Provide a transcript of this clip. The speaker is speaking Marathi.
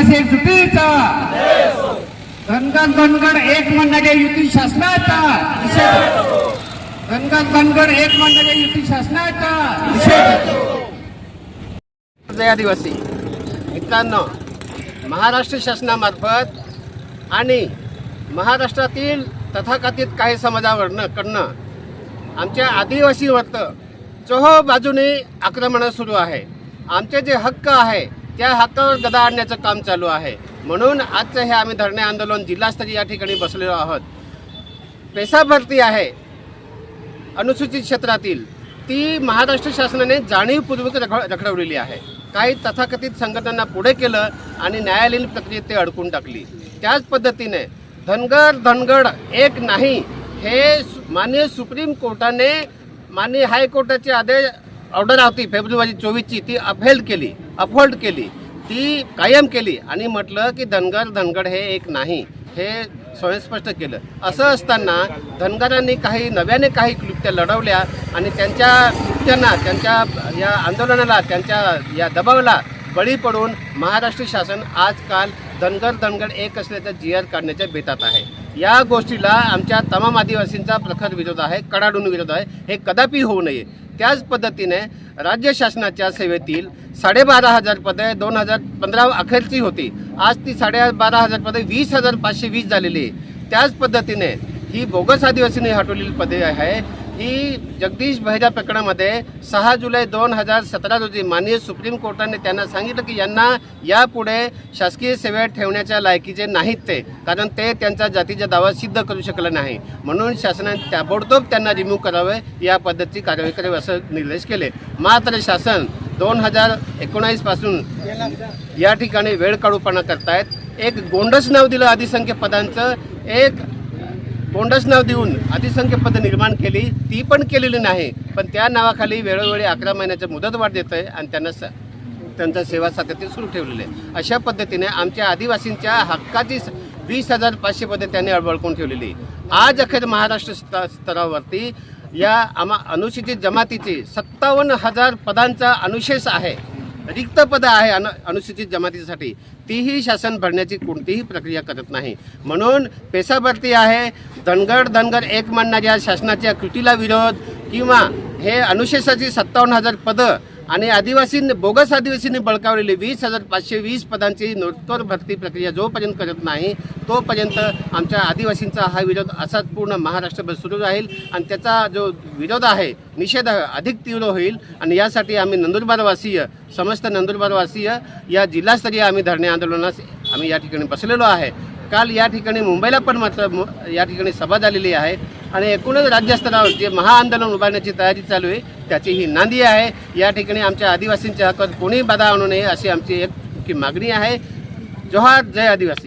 असेल चुकीचा. धनगर धनगड एक म्हणणाऱ्या युती शासनाचा. निषेध धनगड एक म्हणणाऱ्या युती शासनाचा. जय आदिवासी. मित्रांनो महाराष्ट्र शासनामार्फत आणि महाराष्ट्रातील तथाकथित काही समाजावरनं कडनं आमच्या आदिवासीवरतं चोह बाजूने आक्रमणं सुरू आहे. आमचे जे हक्क आहे त्या हातावर गदा आणण्याचं काम चालू आहे. म्हणून आजचं हे आम्ही धरणे आंदोलन जिल्हास्तरीय या ठिकाणी बसलेलो आहोत. पेसा भरती आहे. अनुसूचित क्षेत्रातील ती महाराष्ट्र शासनाने जाणीवपूर्वक रख रखडवलेली आहे. काही तथाकथित संघटनांना पुढे केलं आणि न्यायालयीन प्रक्रियेत ते अडकून टाकली. त्याच पद्धतीने धनगर धनगड एक नाही हे माननीय सुप्रीम कोर्टाने माननीय हायकोर्टाचे आदेश ऑर्डर होती फेब्रुवारी चोवीसची ती अपहेल्ड केली अपहोल्ड केली. ती कायम केली आणि म्हटलं की धनगर धनगड हे एक नाही हे स्वयंस्पष्ट केलं. असं असताना धनगरांनी काही नव्याने काही क्लुप्त्या लढवल्या आणि त्यांच्या क्लुप्त्यांना त्यांच्या या आंदोलनाला त्यांच्या या दबावाला बळी पडून महाराष्ट्र शासन आजकाल धनगर धनगर एक असल्याचा जी आर काढण्याच्या बेतात आहे. या गोष्टीला आमच्या तमाम आदिवासींचा प्रखर विरोध आहे कडाडून विरोध आहे. हे कदापि होऊ नये. त्याच पद्धतीने राज्य शासनाच्या सेवेतील साडेबारा हजार पदे दोन हजार पंधरा अखेरची होती. आज ती साडेबारा हजार पदे वीस हजार पाचशे वीस झालेली आहे. त्याच पद्धतीने ही बोगस आदिवासींनी हटवलेली पदे आहे. ही जगदीश भैजा प्रकरणामध्ये सहा जुलै दोन हजार सतरा रोजी माननीय सुप्रीम कोर्टाने त्यांना सांगितलं की यांना यापुढे शासकीय सेवेत ठेवण्याच्या लायकीचे नाहीत ते कारण ते त्यांचा जातीचा दावा सिद्ध करू शकलं नाही. म्हणून शासनाने ताबडतोब त्यांना रिमूव्ह करावे या पद्धतीची कारवाई करावी असं निर्देश केले. मात्र शासन दोन हजार एकोणावीसपासून या ठिकाणी वेळ काढूपणा करतायत. एक गोंडस नाव दिलं अधिसंख्य पदांचं एक बोंडस नाव देऊन अधिसंख्य पदं निर्माण केली. ती पण केलेली नाही पण त्या नावाखाली वेळोवेळी अकरा महिन्याचं मुदतवाढ देत आहे आणि त्यांना स त्यांचा सेवा सातत्य सुरू ठेवलेले आहे. अशा पद्धतीने आमच्या आदिवासींच्या हक्काची स- वीस हजार पाचशे पदे त्यांनी अडबळकून ठेवलेली आज अखेर महाराष्ट्र स्त स्तरावरती या आमा अनुसूचित जमातीची सत्तावन्न हजार पदांचा अनुशेष आहे. रिक्त पदं आहे अनु अनुसूचित जमातीसाठी. तीही शासन भरण्याची कोणतीही प्रक्रिया करत नाही. म्हणून पेसा भरती आहे धनगड धनगर एक म्हणणाऱ्या शासनाच्या कृतीला विरोध किंवा हे अनुशेषाची सत्तावन्न हजार पदं आणि आदिवासींनी बोगस आदिवासींनी बळकावलेली वीस हजार पाचशे वीस पदांची नोटतोर भरती प्रक्रिया जोपर्यंत करत नाही तोपर्यंत आमच्या आदिवासींचा हा विरोध असाच पूर्ण महाराष्ट्रभर सुरू राहील आणि त्याचा जो विरोध आहे निषेध अधिक तीव्र होईल आणि यासाठी आम्ही नंदुरबारवासीय समस्त नंदुरबारवासीय या जिल्हास्तरीय आम्ही धरणे आंदोलनास आम्ही या ठिकाणी बसलेलो आहे. काल या ठिकाणी मुंबईला पण मात्र या ठिकाणी सभा झालेली आहे. आणि एकूणच राज्यस्तरावर जे महाआंदोलन उभारण्याची तयारी चालू आहे त्याची ही नांदी आहे. या ठिकाणी आमच्या आदिवासींच्या हक्कात कोणीही बाधा आणू नये अशी आमची एक की मागणी आहे. जोहार जय आदिवासी.